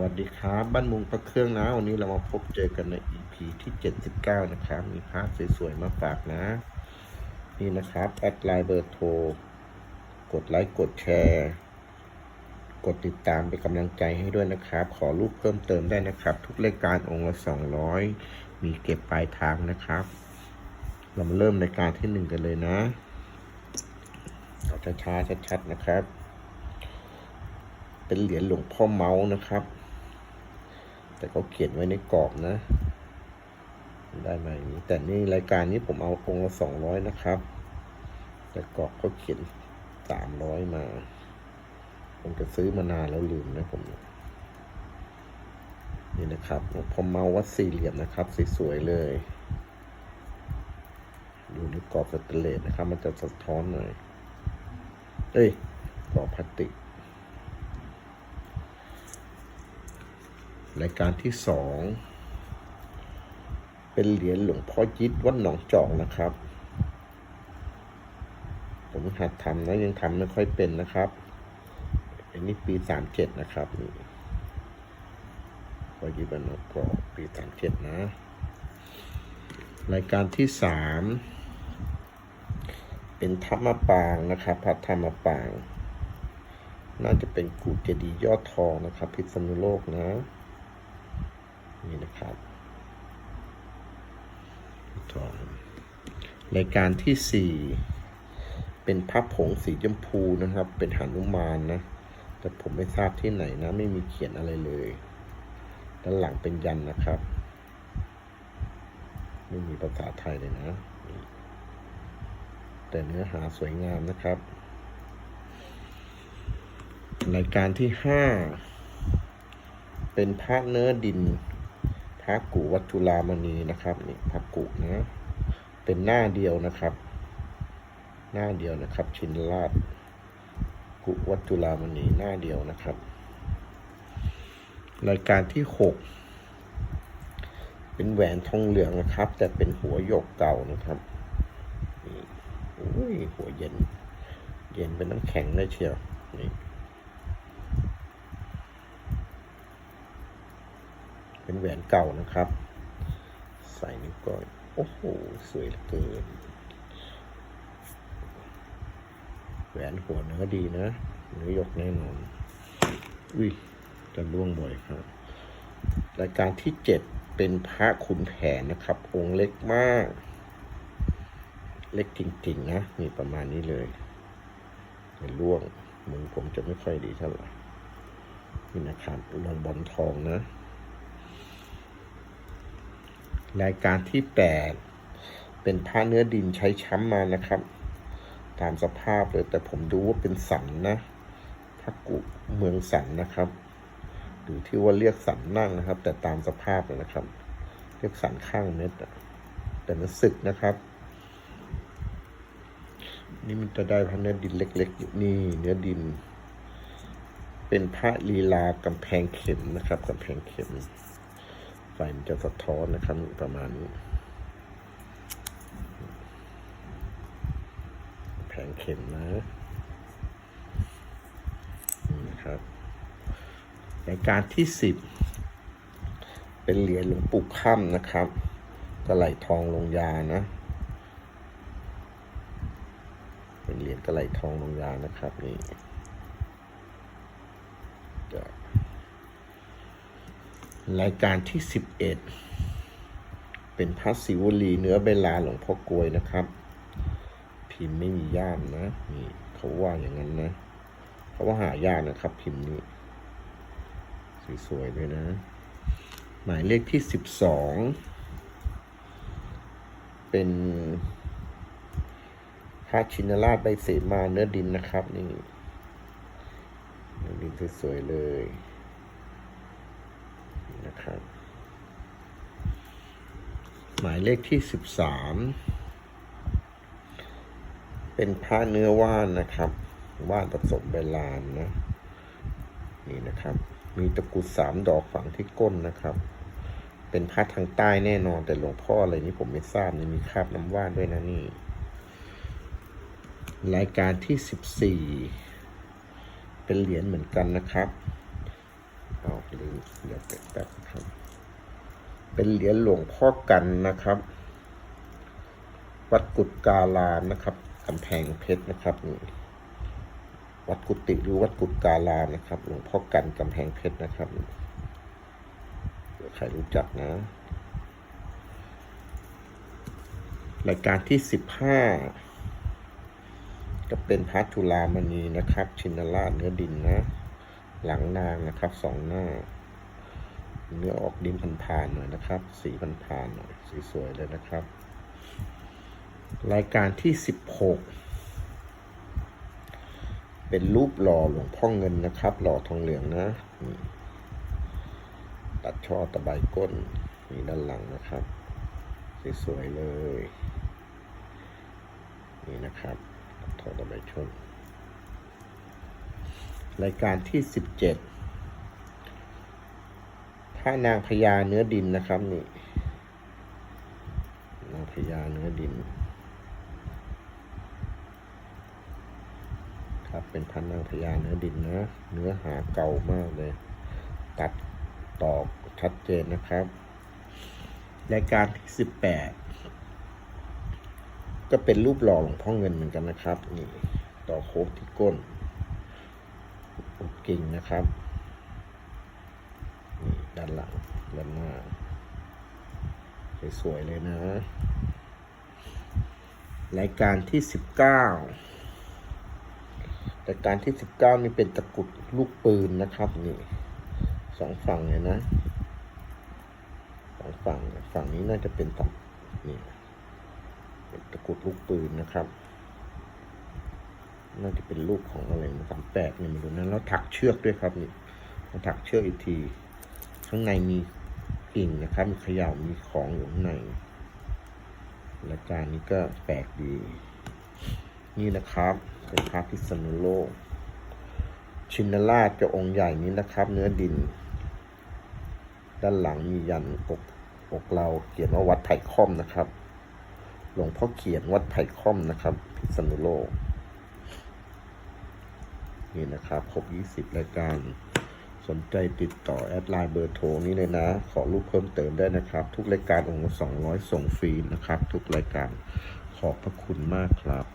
วัสดีครับบ้านมุงพระเครื่องนะวันนี้เรามาพบเจอกันใน EP ที่ 79 นะครับ มีภาพสวยๆมาฝากนะ นี่นะครับ แอดไลน์เบอร์โทร กดไลค์กดแชร์ กดติดตามเป็นกำลังใจให้ด้วยนะครับ ขอรูปเพิ่มเติมได้นะครับ ทุกรายการองค์ละ 200 มีเก็บปลายทางนะครับ เรามาเริ่มรายการที่หนึ่งกันเลยนะเอาช้าๆชัดๆนะครับ เป็นเหรียญหลวงพ่อเมาส์นะครับ แต่เขาเขียนไว้ในกรอบนะ ได้มาอย่างนี้ แต่นี่รายการนี้ผมเอาองค์ละสองร้อยนะครับ แต่กรอบเขาเขียนสามร้อยมา ผมจะซื้อมานานแล้วลืมนะผม นี่นะครับพอเมาวัดสี่เหลี่ยมนะครับสวยๆเลยดูในกรอบสแตนเลสนะครับ มันจะสะท้อนหน่อย เอ้ย กรอบพลาสติก รายการที่สองเป็นเหรียญหลวงพ่อยิดวัดหนองจอกนะครับ ผมหัดทำนะยังทำไม่ค่อยเป็นนะครับ อันนี้ปีสามเจ็ดนะครับพ่อยิดวัดหนองจอกปีสามเจ็ดนะ รายการที่สามเป็นทัพมปางนะครับพัดธรรมปาง น่าจะเป็นกูเจดียยอดทองนะครับ พิษณุโลกนะ นี่นะครับทองรายการที่สี่เป็นพระผงสีชมพูนะครับ เป็นหนุมานนะ แต่ผมไม่ทราบที่ไหนนะ ไม่มีเขียนอะไรเลย ด้านหลังเป็นยันนะครับ ไม่มีภาษาไทยเลยนะ แต่เนื้อหาสวยงามนะครับ รายการที่ห้าเป็นพระเนื้อดิน พระกุวัตจุลามณีนะครับนี่พระกุนะเป็นหน้าเดียวนะครับ หน้าเดียวนะครับ ชินราชกุวัตจุลามณีหน้าเดียวนะครับ รายการที่หกเป็นแหวนทองเหลืองนะครับ แต่เป็นหัวหยกเก่านะครับนี่อุ้ยหัวเย็น เย็นเป็นน้ำแข็งได้เชียวนี่ เป็นแหวนเก่านะครับ ใส่นิ้วก้อยโอ้โห สวยเหลือเกิน แหวนหัวเนื้อดีนะเนื้อยกแน่นอน อุ้ยจะล่วงบ่อยครับ รายการที่เจ็ดเป็นพระขุนแผนนะครับ องค์เล็กมาก เล็กจริงๆนะนี่ประมาณนี้เลยจะล่วงมือผมจะไม่ค่อยดีเท่าไหร่นี่นะครับลงบอลทองนะ รายการที่แปดเป็นผ้าเนื้อดินใช้ช้ำมานะครับ ตามสภาพเลย แต่ผมดูว่าเป็นสันนะพระกุเมืองสันนะครับ หรือที่ว่าเรียกสันนั่งนะครับ แต่ตามสภาพเลยนะครับ เรียกสันข้างเม็ดแต่มันสึกนะครับ นี่มันจะได้พระเนื้อดินเล็กๆอยู่นี่เนื้อดิน เป็นพระลีลากำแพงเข็มนะครับกำแพงเข็ม ไฟมันจะสะท้อนนะครับประมาณนี้แผงเข็มนะนี่นะครับรายการที่สิบเป็นเหรียญหลวงปู่ค่ำนะครับกระไหลทองลงยานะ เป็นเหรียญกระไหลทองลงยานะครับนี่จะ รายการที่สิบเอ็ดเป็นพระศิวลีเนื้อเบลาหลวงพ่อกลวยนะครับ พิมพ์ไม่มีย่ามนะนี่เขาว่าอย่างนั้นนะเขาว่าหายากนะครับ พิมพ์นี้ สวยๆเลยนะ หมายเลขที่สิบสองเป็นพระชินราชใบเสมาเนื้อดินนะครับ นี่เนื้อดินสวยๆเลย นะครับ หมายเลขที่สิบสามเป็นผ้าเนื้อว่านนะครับ ว่านผสมใบลานนะ นี่นะครับ มีตะกุดสามดอกฝังที่ก้นนะครับ เป็นพระทางใต้แน่นอนแต่หลวงพ่ออะไรนี่ผมไม่ทราบนี่มีคราบน้ำว่านด้วยนะนี่ รายการที่สิบสี่เป็นเหรียญเหมือนกันนะครับ เอาเหรียเดี๋ยวแป๊บๆครับ เป็นเหรียญหลวงพ่อกันนะครับ วัดกุฎกาลามนะครับกำแพงเพชรนะครับนี่วัดกุฏิหรือวัดกุฎกาลามนะครับ หลวงพ่อกันกำแพงเพชรนะครับใครรู้จักนะรายการที่สิบห้าจะเป็นพระจุลามณีนะครับ ชินราชเนื้อดินนะ หลังนางนะครับสองหน้า เนื้อออกดินพันผ่านๆหน่อยนะครับ สีพันผ่านๆหน่อยสีสวยเลยนะครับ รายการที่สิบหกเป็นรูปหล่อหลวงพ่อเงินนะครับ หล่อทองเหลืองนะ ตัดช่อตะไบก้นนี่ด้านหลังนะครับ สวยๆเลย นี่นะครับทอตะไบชน รายการที่สิบเจ็ดพระนางพญาเนื้อดินนะครับนี่นางพญาเนื้อดิน ครับเป็นพันนางพญาเนื้อดินนะ เนื้อหาเก่ามากเลย ตัดตอกชัดเจนนะครับ รายการที่สิบแปดก็เป็นรูปหล่อหลวงพ่อเงินเหมือนกันนะครับ นี่ต่อโค้งที่ก้น กิ่งนะครับนี่ด้านหลังด้านหน้าสวยๆเลยนะรายการที่สิบเก้ารายการที่สิบเก้านี่เป็นตะกุดลูกปืนนะครับนี่สองฝั่งเลยนะสองฝั่งฝั่งนี้น่าจะเป็นตันี่เป็นตะกุดลูกปืนนะครับ น่าจะเป็นลูกของอะไรนะสามแปดนี่ไม่รู้นะแล้วถักเชือกด้วยครับนี่มาถักเชือกอีกที ข้างในมีกิ่งนะครับ มีขย่ามีของอยู่ข้างในรายการนี้ก็แปลกดี นี่นะครับเป็นพระพิษณุโลก ชินราชจะองค์ใหญ่นี้นะครับ เนื้อดิน ด้านหลังมียันอกอกเราเขียนว่าวัดไผ่ค่อมนะครับ หลวงพ่อเขียนวัดไผ่ค่อมนะครับ พิษณุโลก นี่นะครับครบ 20 รายการ สนใจติดต่อแอดไลน์เบอร์โทรนี้เลยนะ ขอรูปเพิ่มเติมได้นะครับ ทุกรายการองค์ละ200 ส่งฟรีนะครับ ทุกรายการขอบพระคุณมากครับ